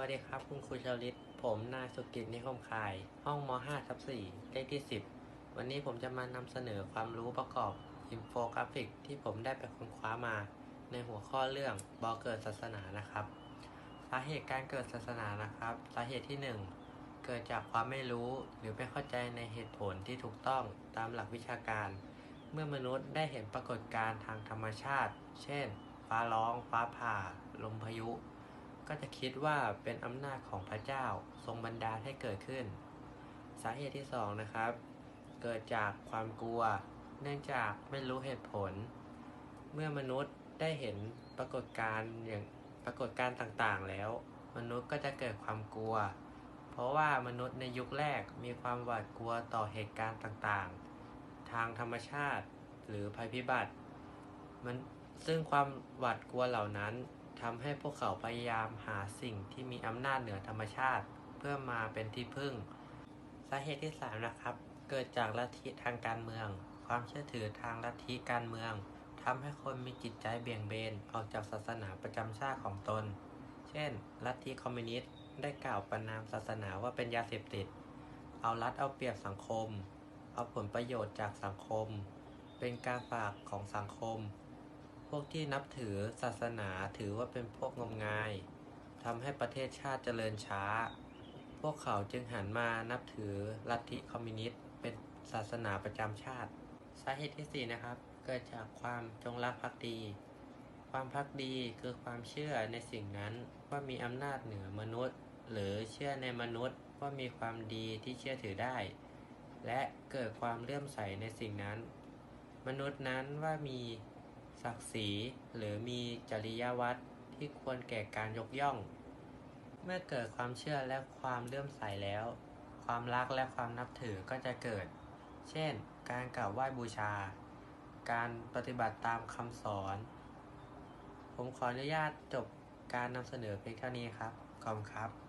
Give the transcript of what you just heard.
วัสดีครับ คุณครูชลิต ผมนายสุกิจนิคมคาย ห้องม 5 ทับ4เลขที่ 10 วันนี้ผมจะมานำเสนอความรู้ประกอบอินโฟกราฟิกที่ผมได้ไปค้นคว้ามา ในหัวข้อเรื่องบอเกิดศาสนานะครับ สาเหตุการเกิดศาสนานะครับ สาเหตุที่ 1 เกิดจากความไม่รู้หรือไม่เข้าใจในเหตุผลที่ถูกต้องตามหลักวิชาการ เมื่อมนุษย์ได้เห็นปรากฏการณ์ทางธรรมชาติ เช่น ฟ้าร้อง ฟ้าผ่า ลมพายุ ก็จะคิดว่าเป็นอำนาจของพระเจ้าทรงบันดาลให้เกิดขึ้น สาเหตุที่สองนะครับ เกิดจากความกลัว เนื่องจากไม่รู้เหตุผล เมื่อมนุษย์ได้เห็นปรากฏการณ์อย่างปรากฏการณ์ต่างๆแล้ว มนุษย์ก็จะเกิดความกลัว เพราะว่ามนุษย์ในยุคแรกมีความหวาดกลัวต่อเหตุการณ์ต่างๆ ทางธรรมชาติหรือภัยพิบัติมันซึ่งความหวาดกลัวเหล่านั้น ทำให้พวกเขาพยายามหาสิ่งที่มีอำนาจเหนือธรรมชาติ เพื่อมาเป็นที่พึ่ง สาเหตุที่ 3 นะครับ เกิดจากลัทธิทางการเมือง ความเชื่อถือทางลัทธิการเมืองทำให้คนมีจิตใจเบี่ยงเบนออกจากศาสนาประจำชาติของตน เช่น ลัทธิคอมมิวนิสต์ได้กล่าวประนามศาสนาว่าเป็นยาเสพติด เอารัดเอาเปรียบสังคม เอาผลประโยชน์จากสังคม เป็นการฝากของสังคม วกที่นับถือศาสนาถือว่าเป็นพวกงมงายทำให้ประเทศชาติเจริญช้า พวกเขาจึงหันมานับถือลัทธิคอมมิวนิสต์เป็นศาสนาประจำชาติ สาเหตุที่ 4 นะครับ เกิดจากความจงรักภักดี ความภักดีคือความเชื่อในสิ่งนั้นว่ามีอำนาจเหนือมนุษย์ หรือเชื่อในมนุษย์ว่ามีความดีที่เชื่อถือได้ และเกิดความเลื่อมใสในสิ่งนั้น มนุษย์นั้นว่ามี ศักดิ์ศรีหรือมีจริยวัตรที่ควรแก่การยกย่อง เมื่อเกิดความเชื่อและความเลื่อมใสแล้ว ความรักและความนับถือก็จะเกิด เช่น การกราบไหว้บูชา การปฏิบัติตามคำสอน ผมขออนุญาตจบการนำเสนอเพียงเท่านี้ครับ ขอบคุณครับ